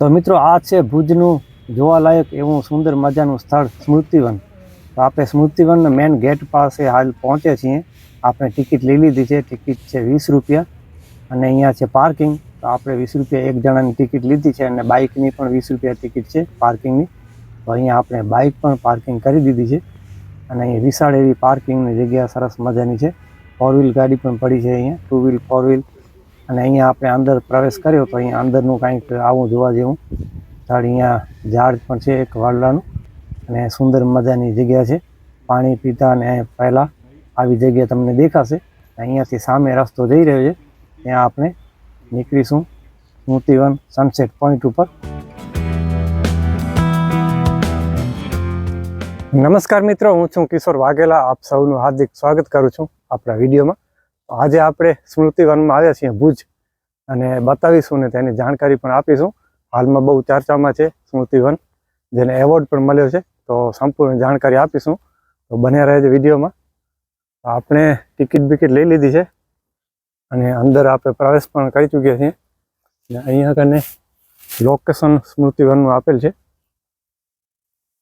તો મિત્રો, આ છે ભુજનું જોવાલાયક એવું સુંદર મજાનું સ્થળ, સ્મૃતિવન. તો આપણે સ્મૃતિવન મેન ગેટ પાસે હાલ પહોંચે છીએ. આપણે ટિકિટ લઈ લીધી છે. ટિકિટ છે વીસ રૂપિયા. અને અહીંયા છે પાર્કિંગ તો આપણે વીસ રૂપિયા એક જણાની ટિકિટ લીધી છે અને બાઇકની પણ વીસ રૂપિયા ટિકિટ છે પાર્કિંગની તો અહીંયા આપણે બાઇક પણ પાર્કિંગ કરી દીધી છે. અને અહીંયા વિશાળ એવી પાર્કિંગની જગ્યા સરસ મજાની છે. ફોર વ્હીલ ગાડી પણ પડી છે અહીંયા. ટુ વ્હીલ ફોર વ્હીલ અને અહીંયા આપણે અંદર પ્રવેશ કર્યો તો અહીંયા અંદરનું કાંઈક આવું જોવા જેવું. ઝાડ અહીંયા ઝાડ પણ છે એક વાડલાનું. અને સુંદર મજાની જગ્યા છે. પાણી પીતા અને પહેલાં આવી જગ્યા તમને દેખાશે. અહીંયાથી સામે રસ્તો જઈ રહ્યો છે. ત્યાં આપણે નીકળીશું સ્મૃતિવન સનસેટ પોઈન્ટ ઉપર. નમસ્કાર મિત્રો, હું છું કિશોર વાઘેલા. આપ સૌનું હાર્દિક સ્વાગત કરું છું આપણા વિડીયોમાં. આજે આપણે સ્મૃતિવનમાં આવ્યા છીએ ભુજ અને બતાવીશું ને તેની જાણકારી પણ આપીશું. હાલમાં બહુ ચર્ચામાં છે સ્મૃતિવન જેને એવોર્ડ પણ મળ્યો છે, તો સંપૂર્ણ જાણકારી આપીશું. તો બન્યા રહેજો વિડીયોમાં. આપણે ટિકિટ બિકિટ લઈ લીધી છે અને અંદર આપણે પ્રવેશ પણ કરી ચૂક્યા છીએ. અને અહીંયા કને લોકેશન સ્મૃતિવનનું આપેલ છે.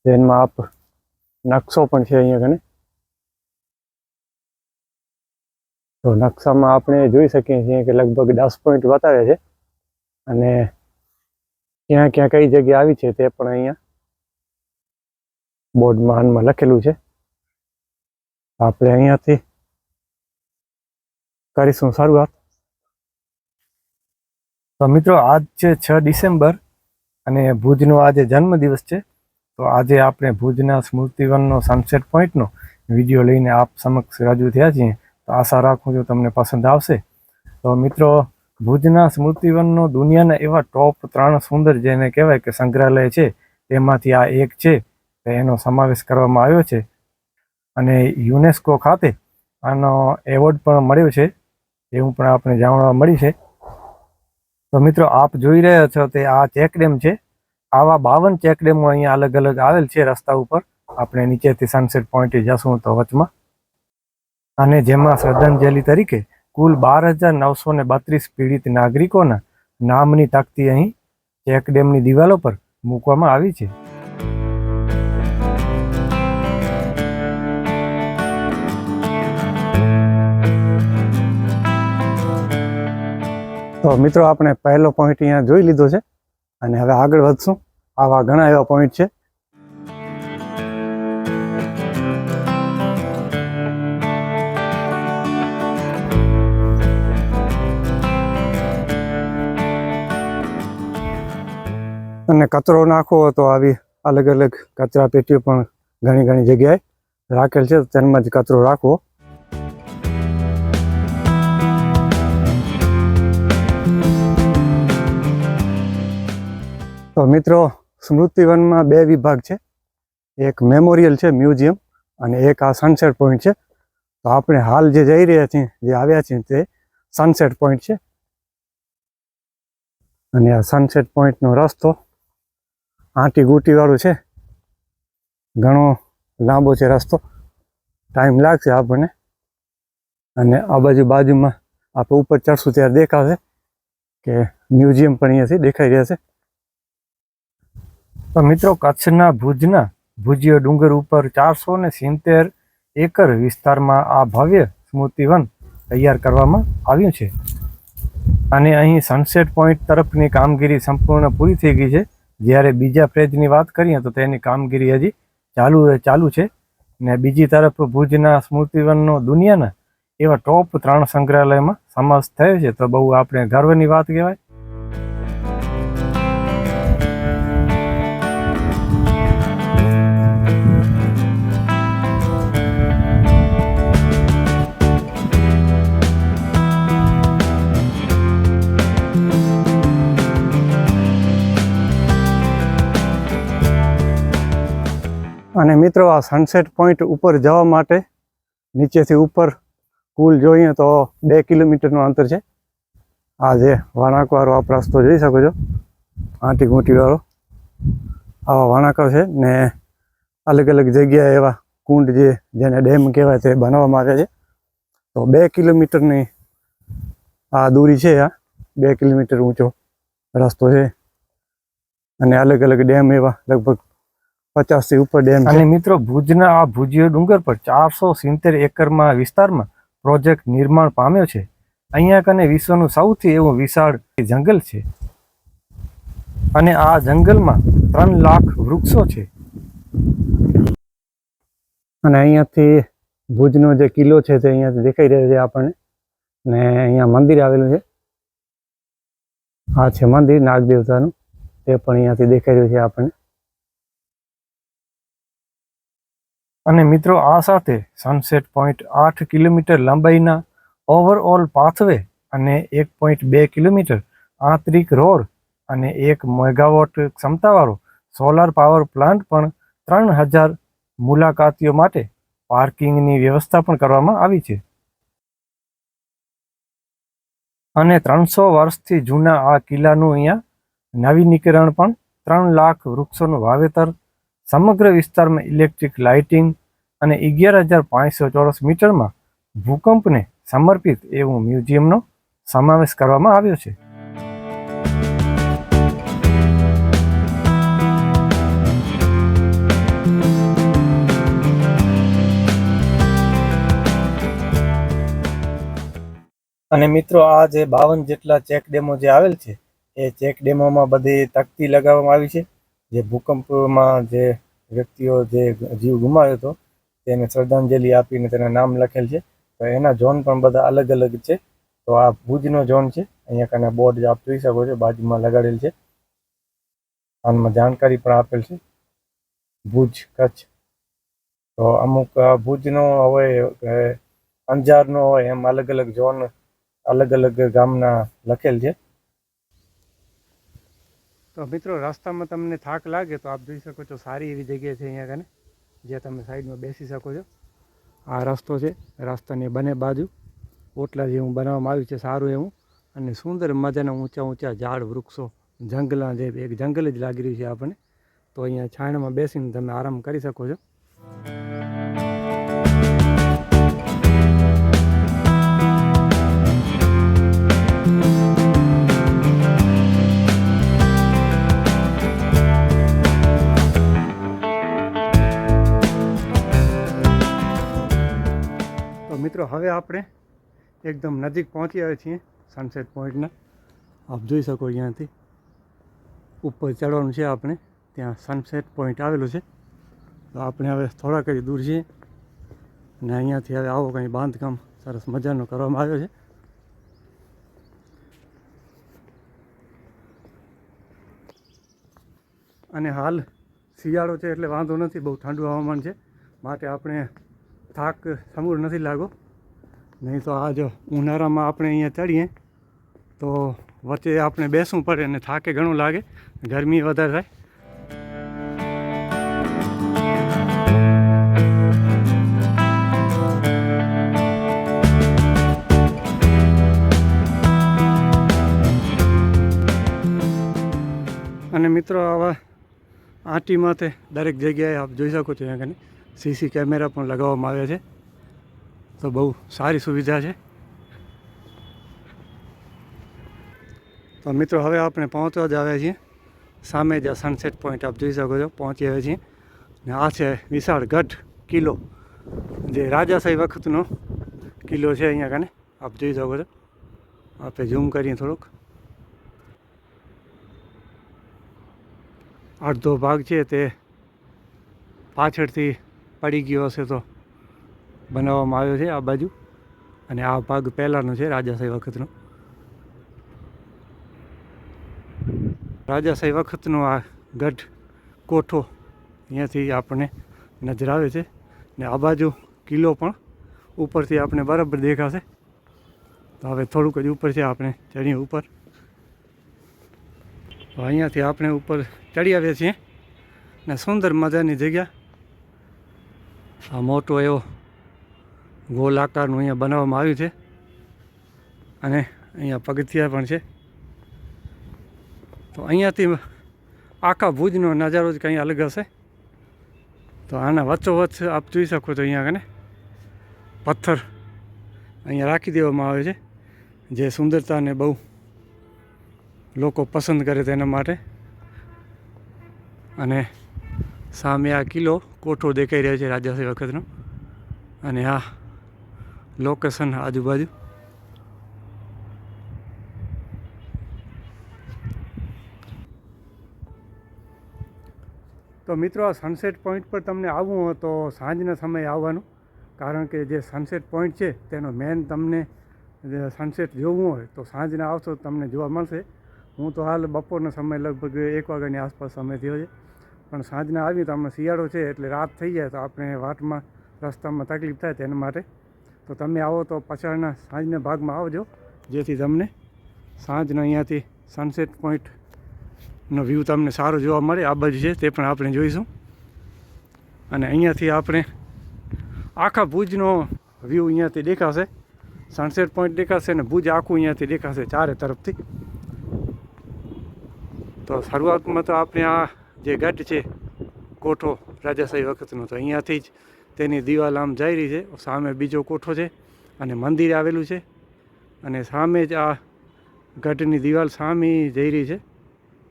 જેમાં આપ નકશો પણ છે અહીંયા કને તો નકશામાં આપણે જોઈ શકીએ છીએ કે લગભગ દસ પોઈન્ટ બતાવે છે. અને ક્યાં ક્યાં કઈ જગ્યા આવી છે તે પણ અહીંયા બોર્ડમાં હાલમાં લખેલું છે. આપણે અહીંયાથી કરીશું શરૂઆત. તો મિત્રો, આજ છે છ ડિસેમ્બર અને ભુજનો આજે જન્મદિવસ છે. તો આજે આપણે ભુજના સ્મૃતિવનનો સનસેટ પોઈન્ટનો વીડિયો લઈને આપ સમક્ષ રજૂ થયા છીએ. તો આશા રાખું છું તમને પસંદ આવશે. તો મિત્રો, ભુજના સ્મૃતિવનનો દુનિયાના એવા ટોપ ત્રણ સુંદર જેને કહેવાય કે સંગ્રહાલય છે, તેમાંથી આ એક છે. એનો સમાવેશ કરવામાં આવ્યો છે. અને યુનેસ્કો ખાતે આનો એવોર્ડ પણ મળ્યો છે, એવું પણ આપણે જાણવા મળી છે. તો મિત્રો, આપ જોઈ રહ્યા છો તે આ ચેકડેમ છે. આવા બાવન ચેકડેમો અહીંયા અલગ અલગ આવેલ છે રસ્તા ઉપર. આપણે નીચેથી સનસેટ પોઈન્ટે જશું તો વચમાં. અને જેમાં શ્રદ્ધાંજલિ તરીકે કુલ બાર હજાર નવસો ને બત્રીસ પીડિત નાગરિકોના નામની તકતી અહીં ચેકડેમની દિવાલો પર મૂકવામાં આવી છે. તો મિત્રો, આપણે પહેલો પોઈન્ટ અહીંયા જોઈ લીધો છે અને હવે આગળ વધશું. આવા ઘણા એવા પોઈન્ટ છે. અને કચરો નાખવો તો આવી અલગ અલગ કચરા પેટીઓ પણ ઘણી ઘણી જગ્યાએ રાખેલ છે. તેમાં જ કચરો રાખવો. તો મિત્રો, સ્મૃતિવનમાં બે વિભાગ છે. એક મેમોરિયલ છે, મ્યુઝિયમ, અને એક આ સનસેટ પોઈન્ટ છે. તો આપણે હાલ જે જઈ રહ્યા છીએ, જે આવ્યા છીએ, તે સનસેટ પોઈન્ટ છે. અને આ સનસેટ પોઈન્ટનો રસ્તો આંટી ગૂંટીવાળું છે. ઘણો લાંબો છે રસ્તો. ટાઈમ લાગશે આપણને. અને આ બાજુ બાજુમાં આપણે ઉપર ચડશું ત્યારે દેખાશે કે મ્યુઝિયમ પણ અહીંયાથી દેખાઈ રહ્યા છે. તો મિત્રો કચ્છના ભુજના ભુજ્ય ડુંગર ઉપર ચારસો ને સિત્તેર એકર વિસ્તારમાં આ ભવ્ય સ્મૃતિવન તૈયાર કરવામાં આવ્યું છે. અને અહીં સનસેટ પોઈન્ટ તરફની કામગીરી સંપૂર્ણ પૂરી થઈ ગઈ છે. જ્યારે બીજા ફેજની વાત કરીએ તો તેની કામગીરી હજી ચાલુ ચાલુ છે. ને બીજી તરફ ભુજના સ્મૃતિવનનો દુનિયાના એવા ટોપ ત્રણ સંગ્રહાલયમાં સમાવેશ થયો છે. તો બહુ આપણે ગર્વની વાત કહેવાય. અને મિત્રો આ સનસેટ પોઈન્ટ ઉપર જવા માટે નીચેથી ઉપર કુલ જોઈએ તો બે કિલોમીટરનું અંતર છે. આ જે વાણાકવાળો આપ રસ્તો જોઈ શકો છો. આંટી ઘૂંટીવાળો આવા વળાંકો છે ને અલગ અલગ જગ્યાએ એવા કુંડ જે જેને ડેમ કહેવાય તે બનાવવામાં આવ્યા છે. તો બે કિલોમીટરની આ દૂરી છે આ. બે કિલોમીટર ઊંચો રસ્તો છે. અને અલગ અલગ ડેમ એવા લગભગ પચાસથી ઉપર ડેમ અને મિત્રો ભુજના આ ભુજીયો ડુંગર પર ચારસો સિત્તેર એકરમાં વિસ્તારમાં પ્રોજેક્ટ નિર્માણ પામ્યો છે. અહીંયા કને વિશ્વનું સૌથી એવું વિશાળ જંગલ છે. અને આ જંગલમાં ત્રણ લાખ વૃક્ષો છે. અને અહીંયાથી ભુજનો જે કિલ્લો છે તે અહીંયાથી દેખાઈ રહ્યો છે આપણને. ને અહીંયા મંદિર આવેલું છે. આ છે મંદિર નાગ દેવતાનું. તે પણ અહીંયાથી દેખાઈ રહ્યું છે આપણને. અને મિત્રો આ સાથે સનસેટ પોઈન્ટ આઠ કિલોમીટર લંબાઈના ઓવરઓલ પાથવે અને એક પોઈન્ટ બે કિલોમીટર આંતરિક રોડ અને એક મેગાવોટ ક્ષમતાવાળો સોલાર પાવર પ્લાન્ટ પણ ત્રણ હજાર મુલાકાતીઓ માટે પાર્કિંગની વ્યવસ્થા પણ કરવામાં આવી છે. અને ત્રણસો વર્ષથી જૂના આ કિલ્લાનું અહીંયા નવીનીકરણ પણ ત્રણ લાખ વૃક્ષોનું વાવેતર સમગ્ર વિસ્તારમાં ઇલેક્ટ્રિક લાઇટિંગ અને અગિયાર હજાર પાંચસો ચોરસ મીટરમાં ભૂકંપને સમર્પિત એવું મ્યુઝિયમનો સમાવેશ કરવામાં આવ્યો છે. અને મિત્રો, આ જે બાવન જેટલા ચેક ડેમો જે આવેલ છે, એ ચેક ડેમોમાં બધી તકતી લગાવવામાં આવી છે. જે ભૂકંપમાં જે વ્યક્તિઓ જે જીવ ગુમાવ્યો હતો, તેને શ્રદ્ધાંજલિ આપીને તેના નામ લખેલ છે. તો એના ઝોન પણ બધા અલગ અલગ છે. તો આ ભુજનો ઝોન છે. અહીંયા કને બોર્ડ આપ જોઈ શકો છો, બાજુમાં લગાડેલ છે. આમાં જાણકારી પણ આપેલ છે. ભુજ કચ્છ. તો અમુક ભુજનો હોય અંજારનો હોય, એમ અલગ અલગ ઝોન અલગ અલગ ગામના લખેલ છે. તો મિત્રો, રસ્તામાં તમને થાક લાગે તો આપ જોઈ શકો છો સારી એવી જગ્યા છે અહીંયા કને, જ્યાં તમે સાઈડમાં બેસી શકો છો. આ રસ્તો છે, રસ્તાની બંને બાજુ. ઓટલા જેવું બનાવવામાં આવ્યું છે, સારું એવું. અને સુંદર મજાના ઊંચા ઊંચા ઝાડ, વૃક્ષો જંગલા જે એક જંગલ જ લાગી રહ્યું છે આપણને. તો અહીંયા છાંયમાં બેસીને તમે આરામ કરી શકો છો. મિત્રો, હવે આપણે એકદમ નજીક પહોંચી આવ્યા છીએ સનસેટ પોઈન્ટના આપ જોઈ શકો અહીંયાથી ઉપર ચડવાનું છે આપણે. ત્યાં સનસેટ પોઈન્ટ આવેલું છે. તો આપણે હવે થોડાક જ દૂર છીએ અને અહીંયાથી હવે આવો કંઈ બાંધકામ સરસ મજાનો કરવામાં આવ્યો છે. અને હાલ શિયાળો છે એટલે વાંધો નથી, બહુ ઠંડુ હવામાન છે. માટે આપણે થાક સમૂળ નથી લાગો નહીં તો આ જો ઉનાળામાં આપણે અહીંયા ચડીએ, તો વચ્ચે આપણે બેસવું પડે અને થાકે ઘણું લાગે, ગરમી વધારે થાય. અને મિત્રો આવા આંટીમાં તે દરેક જગ્યાએ આપ જોઈ શકો છો અહીંયા કને સીસી કેમેરા પણ લગાવવામાં આવ્યા છે. તો બહુ સારી સુવિધા છે. તો મિત્રો, હવે આપણે પહોંચવા જ આવ્યા છીએ. સામે જ સનસેટ પોઈન્ટ આપ જોઈ શકો છો. પહોંચી આવ્યા છીએ. ને આ છે વિશાળ ગઢ કિલ્લો. જે રાજાશાહી વખતનો કિલ્લો છે અહીંયા કને. આપ જોઈ શકો છો. આપણે ઝૂમ કરીએ થોડુંક. અડધો ભાગ છે તે પાછળથી પડી ગયો હશે તો બનાવવામાં આવ્યો છે આ બાજુ. અને આ ભાગ પહેલાંનો છે રાજાશાહી વખતનો. રાજાશાહી વખતનો આ ગઢ કોઠો અહીંયાથી આપણને નજર આવે છે. ને આ બાજુ કિલ્લો પણ ઉપરથી આપણે બરાબર દેખાશે. તો હવે થોડુંક જ ઉપર છે આપણે ચડીએ ઉપર. તો અહીંયાથી આપણે ઉપર ચડી આવ્યા છીએ. ને સુંદર મજાની જગ્યા. આ મોટો એવો ગોલ આકારનું અહીંયા બનાવવામાં આવ્યું છે. અને અહીંયા પગથિયા પણ છે. તો અહીંયાથી આખા ભુજનો નજારો જ કંઈ અલગ હશે. તો આના વચ્ચોવચ્ચ આપ જોઈ શકો છો અહીંયા કને પથ્થર અહીંયા રાખી દેવામાં આવે છે. જે સુંદરતાને બહુ લોકો પસંદ કરે તેના માટે. અને સામે આ કિલ્લો કોઠો દેખાઈ રહ્યો છે રાજાશાહી વખતનો. અને આ લોકેશન આજુબાજુ. તો મિત્રો, આ સનસેટ પોઈન્ટ પર તમને આવવું હોય તો સાંજના સમયે આવવાનું. કારણ કે જે સનસેટ પોઈન્ટ છે, તેનો મેન તમને સનસેટ જોવું હોય તો સાંજના આવશો, તમને જોવા મળશે. હું તો હાલ બપોરનો સમય લગભગ એક વાગ્યાની આસપાસ સમય થયો છે. પણ સાંજના આવી તો આમાં શિયાળો છે એટલે રાત થઈ જાય તો આપણે વાટમાં, રસ્તામાં તકલીફ થાય તેના માટે તો તમે આવો તો પાછળના સાંજના ભાગમાં આવજો, જેથી તમને સાંજના અહીંયાથી સનસેટ પોઈન્ટનો વ્યૂ તમને સારો જોવા મળે. આ બાજુ છે તે પણ આપણે જોઈશું. અને અહીંયાથી આપણે આખા ભુજનો વ્યૂ અહીંયાથી દેખાશે. સનસેટ પોઈન્ટ દેખાશે અને ભુજ આખું અહીંયાથી દેખાશે ચારે તરફથી. તો શરૂઆતમાં તો આપણે આ જે ગઢ છે, કોઠો રાજાશાહી વખતનો, તો અહીંયાથી જ તેની દિવાલ આમ જઈ રહી છે, સામે બીજો કોઠો છે અને મંદિર આવેલું છે અને સામે જ આ ગઢની દિવાલ સામે જઈ રહી છે.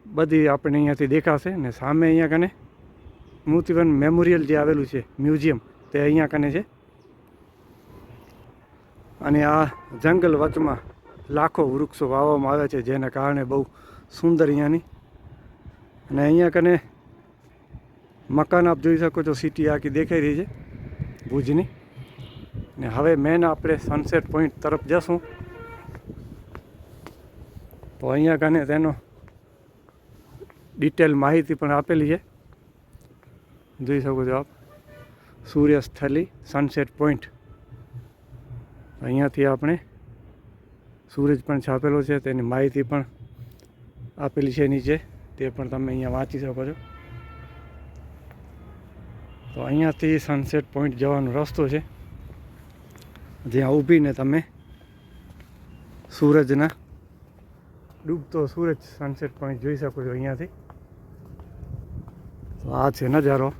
બધી આપણે અહીંયાથી દેખાશે ને સામે અહીંયા કને મૂર્તિવન મેમોરિયલ જે આવેલું છે, મ્યુઝિયમ, તે અહીંયા કને છે. અને આ જંગલ વચમાં લાખો વૃક્ષો વાવવામાં આવ્યા છે, જેના કારણે બહુ સુંદર અહીંયાની. અને અહીંયા કને મકાન આપ જોઈ શકો છો, સિટી આખી દેખાઈ રહી છે. ભુજની. ને હવે મેન આપણે સનસેટ પોઈન્ટ તરફ જશું. તો અહીંયા કને તેનો ડિટેલ માહિતી પણ આપેલી છે. જોઈ શકો છો આપ. સૂર્યસ્થલી સનસેટ પોઈન્ટ અહીંયાથી આપણે સૂરજ પણ છાપેલો છે, તેની માહિતી પણ આપેલી છે નીચે. તે પણ તમે અહીંયા વાંચી શકો છો. તો અહીંયાથી સનસેટ પોઈન્ટ જવાનો રસ્તો છે. જ્યાં ઊભીને તમે સૂરજના ડૂબતો સૂરજ સનસેટ પોઈન્ટ જોઈ શકો છો અહીંયાથી. તો આ છે નજારો,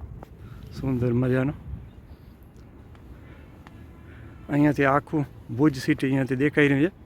સુંદર મજાનો. અહીંયાથી આખું ભુજ સિટી અહીંયાથી દેખાઈ રહ્યું છે.